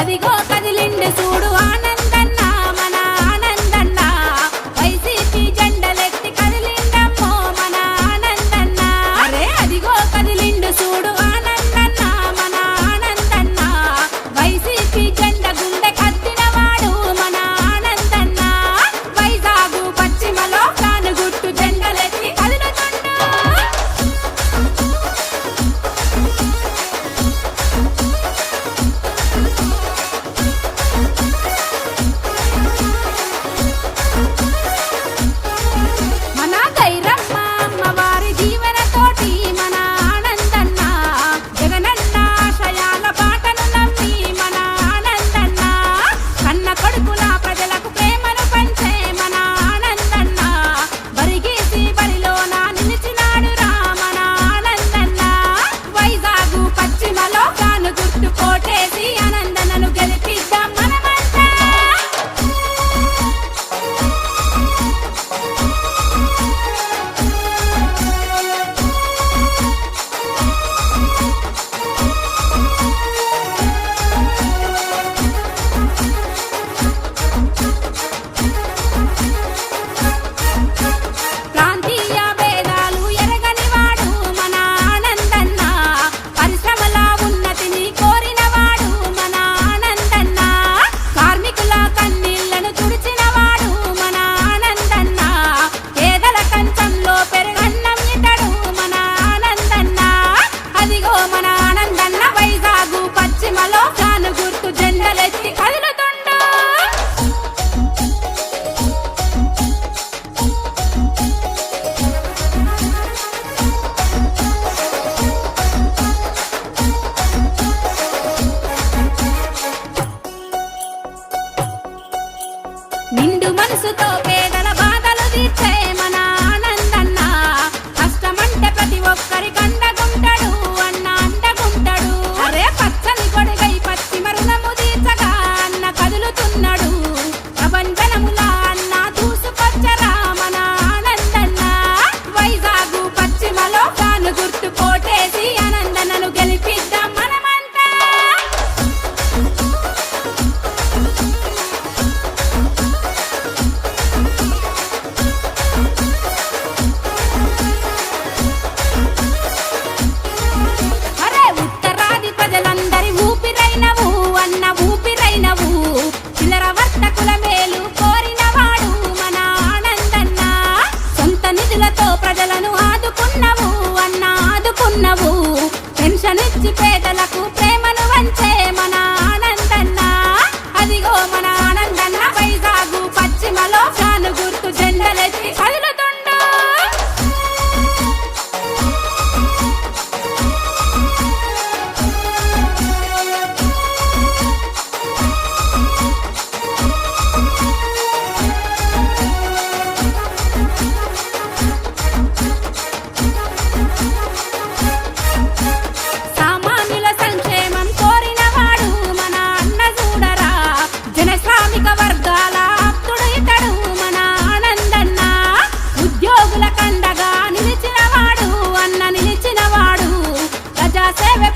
అదిగో కదిలిండు చూడు ఆనంద. పచ్చిమలో పశ్చిమలో ప్రాణ గుర్తు జెండలెత్తి కళ్ళు పేదలకు ప్రేమను వంచే మన ఆనందన్న. అదిగో మన ఆనందన్న. వైజాగు పశ్చిమలో ఫ్యాను గుర్తు జెండలెత్తి se ve